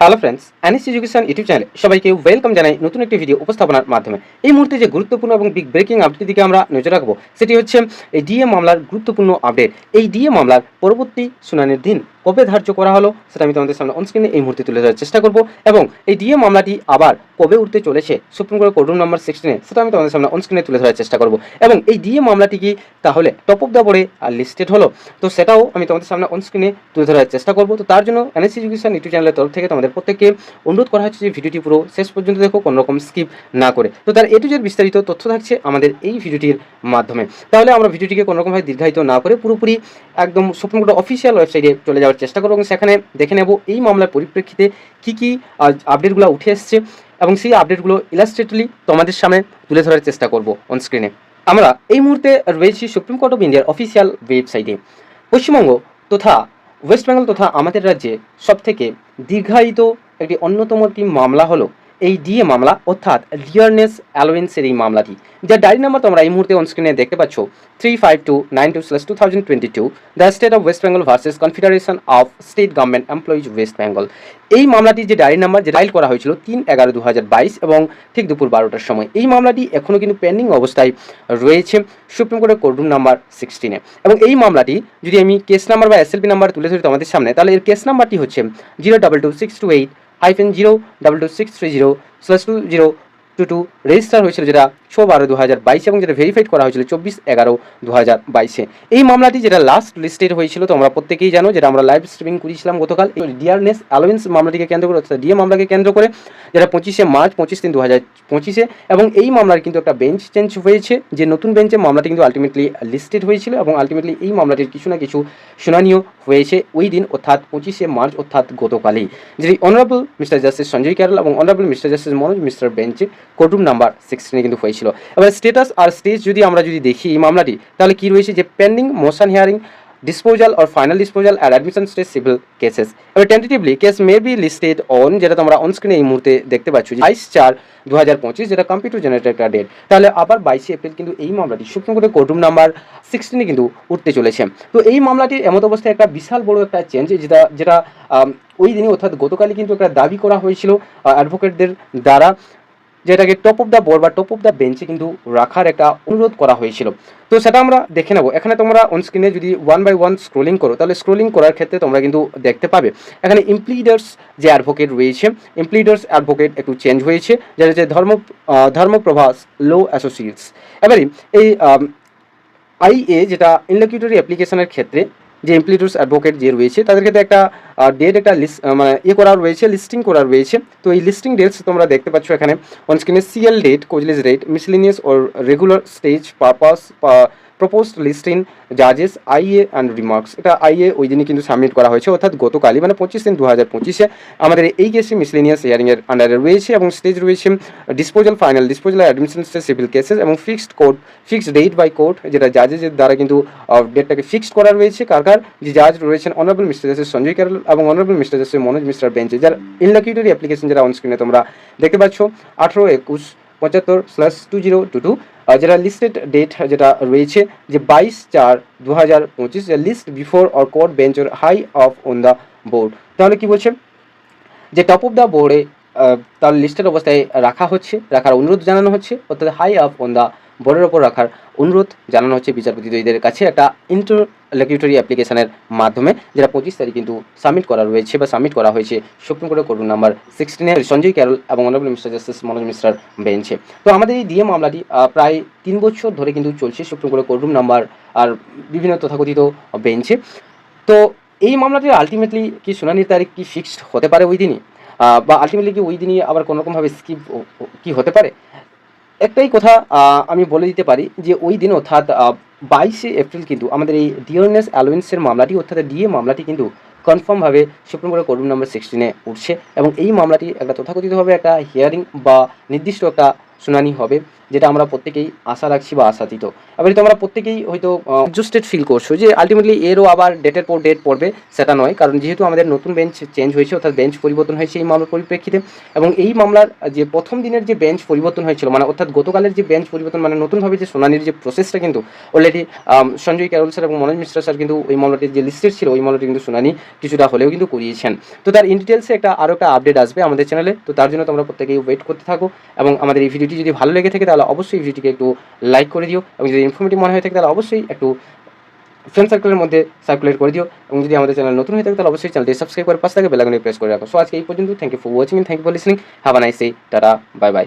Hello friends Anis education YouTube চ্যানেলে সবাইকে welcome জানাই নতুন একটি ভিডিও উপস্থাপনার মাধ্যমে। এই মুহূর্তে যে গুরুত্বপূর্ণ এবং বিগ ব্রেকিং আপডেটের দিকে আমরা নজর রাখব, সেটি হচ্ছে এই ডিএ মামলার গুরুত্বপূর্ণ আপডেট এই ডিএ মামলার পরবর্তী শুনানির দিন। কবে ধার্য করা হলো সেটা আমি তোমাদের সামনে অনস্ক্রিনে এই মুহূর্তে তুলে ধরার চেষ্টা করব এবং এই ডিএ মামলাটি আবার কবে উঠতে চলেছে সুপ্রিম কোর্টের কোর্ট রুম নাম্বার সিক্সটিনে সেটা আমি তোমাদের সামনে অনস্ক্রিনে তুলে ধরার চেষ্টা করব। এবং এই ডিএ মামলাটি কি? তাহলে টপ অফ দ্য বোর্ডে লিস্টেড হলো। তো সেটাও আমি তোমাদের সামনে অনস্ক্রিনে তুলে ধরার চেষ্টা করব। তো তার জন্য এনএস এডুকেশন ইউটিউব চ্যানেলের তরফ থেকে তোমাদের প্রত্যেককে অনুরোধ করা হচ্ছে যে ভিডিওটি পুরো শেষ পর্যন্ত দেখো, কোনো রকম স্কিপ না করে। তো তার এটু যে বিস্তারিত তথ্য থাকছে আমাদের এই ভিডিওটির মাধ্যমে। তাহলে আমরা ভিডিওটিকে কোনো রকমভাবে দীর্ঘায়িত না করে পুরোপুরি একদম সুপ্রিম কোর্টের অফিসিয়াল ওয়েবসাইটে চলে যাওয়ার চেষ্টা করব এবং সেখানে দেখে নেব এই মামলার পরিপ্রেক্ষিতে কি কী আপডেটগুলো উঠে এসছে এবং সেই আপডেটগুলো ইলাস্ট্রেটলি তোমাদের সামনে তুলে ধরার চেষ্টা করব অন স্ক্রিনে আমরা এই মুহূর্তে রয়েছি সুপ্রিম কোর্ট অফ ইন্ডিয়ার অফিসিয়াল ওয়েবসাইটে পশ্চিমবঙ্গ তথা ওয়েস্ট বেঙ্গল তথা আমাদের রাজ্যে সবথেকে দীর্ঘায়িত একটি অন্যতম একটি মামলা হলো এই ডিএ মামলা, অর্থাৎ ডিয়ারনেস অ্যালোয়েন্সের এই মামলাটি। যার ডায়রি নাম্বার তোমরা এই মুহূর্তে অনস্ক্রিনে দেখতে পাচ্ছ three five two nine two slash two thousand twenty two the state of West Bengal versus confederation of state government employees West Bengal এই মামলাটি যে ডায়রি নাম্বার যে ডাইল করা হয়েছিল তিন এগারো দু হাজার বাইশ এবং ঠিক দুপুর বারোটার সময়, এই মামলাটি এখনও কিন্তু পেন্ডিং অবস্থায় রয়েছে সুপ্রিম কোর্টের কোর্ট রুম নাম্বার সিক্সটিনে এবং এই মামলাটি, যদি আমি কেস নাম্বার বা এসএলপি নাম্বার তুলে ধরি তোমাদের সামনে, তাহলে এর কেস নাম্বারটি হচ্ছে zero double two six two eight hyphen zero double two six three zero slash two zero two register হয়েছিল যেটা ছ বারো দু হাজার বাইশে এবং যেটা ভেরিফাইড করা হয়েছিল চব্বিশ এগারো দু হাজার বাইশে। এই মামলাটি যেটা লাস্ট লিস্টেড হয়েছিল, তোমরা প্রত্যেকেই জানো, যেটা আমরা লাইভ স্ট্রিমিং করেছিলাম গতকাল ডিয়ারনেস অ্যালোয়েন্স মামলাটিকে কেন্দ্র করে, অর্থাৎ ডিএ মামলাকে কেন্দ্র করে, যেটা পঁচিশে মার্চ, পঁচিশ তিন দু হাজার পঁচিশে, এবং এই মামলার কিন্তু একটা বেঞ্চ চেঞ্জ হয়েছে, যে নতুন বেঞ্চে মামলাটি কিন্তু আলটিমেটলি লিস্টেড হয়েছিল, এবং আলটিমেটলি এই মামলাটির কিছু না কিছু শুনানিও হয়েছে ওই দিন, অর্থাৎ পঁচিশে মার্চ, অর্থাৎ গতকালই। যেটি honourable mister justice Sanjay Karol এবং honourable mister justice Manoj mister বেঞ্চে কোর্টরুম নাম্বার সিক্সটিনে কিন্তু হয়েছিল। এবার স্টেটাস আর স্টেজ যদি আমরা যদি দেখি এই মামলাটি, তাহলে কি রয়েছে যে pending motion hearing disposal or final disposal and admission stage civil cases এবার tentatively case may be listed on যেটা তোমরা অন স্ক্রিনে এই মুহূর্তে দেখতে পাচ্ছ যে বাইশ চার দু হাজার পঁচিশ, যেটা কম্পিউটার জেনারেটেড একটা ডেট তাহলে আবার বাইশে এপ্রিল কিন্তু এই মামলাটি সুপ্রিম কোর্টের কোর্টরুম নাম্বার সিক্সটিনে কিন্তু উঠতে চলেছে। তো এই মামলাটির এমত অবস্থায় একটা বিশাল বড় একটা চেঞ্জ যেটা যেটা ওই দিনই অর্থাৎ গতকালই কিন্তু একটা দাবি করা হয়েছিল অ্যাডভোকেটদের দ্বারা। যেটাকে টপ অফ দ্য বোর্ড বা টপ অফ দ্য বেঞ্চে কিন্তু রাখার একটা অনুরোধ করা হয়েছিল। তো সেটা আমরা দেখে নেব। এখানে তোমরা অন স্ক্রিনে যদি ওয়ান বাই ওয়ান স্ক্রোলিং করো, তাহলে স্ক্রোলিং করার ক্ষেত্রে তোমরা কিন্তু দেখতে পাবে। এখানে ইমপ্লিডার্স যে অ্যাডভোকেট রয়েছে ইমপ্লিডার্স অ্যাডভোকেট একটু চেঞ্জ হয়েছে, যেটা হচ্ছে ধর্ম ধর্মপ্রভাস লো অ্যাসোসিয়েটস এবারে এই আইএ যেটা ইনলেকিউটরি অ্যাপ্লিকেশনের ক্ষেত্রে যে এমপ্লিটিউডস অ্যাডভোকেট যে রয়েছে, তাদের ক্ষেত্রে একটা ডেট একটা লিস্ট মানে ইয়ে করা রয়েছে লিস্টিং করা রয়েছে। তো এই লিস্টিং ডেটস তোমরা দেখতে পাচ্ছ এখানে অন স্ক্রিনে CL date cause list date miscellaneous or regular stage purpose proposed listing জাজেস IA and remarks এটা আইএ ওই দিনই কিন্তু সাবমিট করা হয়েছে, অর্থাৎ গতকালই মানে পঁচিশ দিন দু হাজার পঁচিশে আমাদের এই কেসে মিসলিনিয়াস হিয়ারিংয়ের আন্ডারে রয়েছে এবং স্টেজ রয়েছে disposal final disposal admission civil cases এবং fixed court fixed date by court যেটা জাজেসের দ্বারা কিন্তু ডেটটাকে ফিক্সড করা রয়েছে। কার কার? যে জাজ রয়েছেন honourable mister justice Sanjay Karol এবং honourable mister justice Manoj mister বেঞ্চে, যার ইনলকিউটরি অ্যাপ্লিকেশন যারা অন স্ক্রিনে তোমরা দেখতে পাচ্ছ, আঠেরো একুশ পঁচাত্তর slash two zero two two যেটা লিস্টেড ডেট যেটা রয়েছে যে বাইশ চার দু হাজার পঁচিশ list before or court bench or high of on the board তাহলে কি বলছে? যে টপ অফ দ্য বোর্ডে তার লিস্টের অবস্থায় রাখা হচ্ছে, রাখার অনুরোধ জানানো হচ্ছে, অর্থাৎ হাই আপ অন দ্য বোর্ডের ওপর রাখার অনুরোধ জানানো হচ্ছে বিচারপতিদের কাছে একটা ইন্টারলেকিউটরি অ্যাপ্লিকেশনের মাধ্যমে, যেটা পঁচিশ তারিখ কিন্তু সাবমিট করা রয়েছে বা সাবমিট করা হয়েছে সুপ্রিম কোর্টের কোর্ট নাম্বার সিক্সটিনে সঞ্জয় ক্যারল এবং অনারেবল মিস্টার জাস্টিস মনোজ মিশ্রার বেঞ্চে তো আমাদের এই ডিএ মামলাটি প্রায় তিন বছর ধরে কিন্তু চলছে সুপ্রিম কোর্টের কোর্ট নাম্বার আর বিভিন্ন তথাকথিত বেঞ্চে তো এই মামলাটির আলটিমেটলি কি শুনানির তারিখ কি ফিক্সড হতে পারে ওই দিনই? বা আলটিমেটলি কি ওই দিনই আবার কোনোরকমভাবে স্কিপ কি হতে পারে? একটাই কথা আমি বলে দিতে পারি যে ওই দিন অর্থাৎ বাইশে এপ্রিল কিন্তু আমাদের এই ডিওরনেস অ্যালোয়েন্সের মামলাটি, অর্থাৎ ডিএ মামলাটি কিন্তু কনফার্মভাবে সুপ্রিম কোর্টের কোর্ট নাম্বার সিক্সটিনে উঠছে এবং এই মামলাটি একটা তথাকথিতভাবে একটা হিয়ারিং বা নির্দিষ্ট একটা শুনানি হবে, যেটা আমরা প্রত্যেকেই আশা রাখছি বা আশাতীত এবারে তোমরা প্রত্যেকেই হয়তো এডজাস্টেড ফিল করছ যে আলটিমেটলি এরও আবার ডেটের পর ডেট পড়বে, সেটা নয়। কারণ যেহেতু আমাদের নতুন বেঞ্চ চেঞ্জ হয়েছে, অর্থাৎ বেঞ্চ পরিবর্তন হয়েছে এই মামলার পরিপ্রেক্ষিতে, এবং এই মামলার যে প্রথম দিনের যে বেঞ্চ পরিবর্তন হয়েছিল মানে অর্থাৎ গতকালের যে বেঞ্চ পরিবর্তন মানে নতুনভাবে যে শুনানির যে প্রসেসটা কিন্তু অলরেডি সঞ্জয় ক্যারল স্যার এবং মনোজ মিশ্রা স্যার কিন্তু ওই মামলাটির যে লিস্টেড ছিল, ওই মামলাটি কিন্তু শুনানি কিছুটা হলেও কিন্তু করিয়েছেন। তো তার ইন ডিটেলসে একটা আরও একটা আপডেট আসবে আমাদের চ্যানেলে তো তার জন্য তোমরা প্রত্যেকেই ওয়েট করতে থাকো, এবং আমাদের এই ভিডিওটি যদি ভালো লেগে থাকে, তাহলে অবশ্যই ভিডিওটিকে একটু লাইক করে দিও, এবং যদি ইনফরমেটিভ মনে হয়ে থাকে, তাহলে অবশ্যই একটু ফ্রেন্ড সার্কেলের মধ্যে সার্কুলেট করে দিও। এবং যদি আমাদের চ্যানেল নতুন হয়ে থাকে, তাহলে অবশ্যই চ্যানেলটি সাবস্ক্রাইব করে পাশ থাকে বেলাগুনি প্রেস করে রাখো। সো আজকে এই পর্যন্ত thank you for watching thank you for listening have a nice day tata bye bye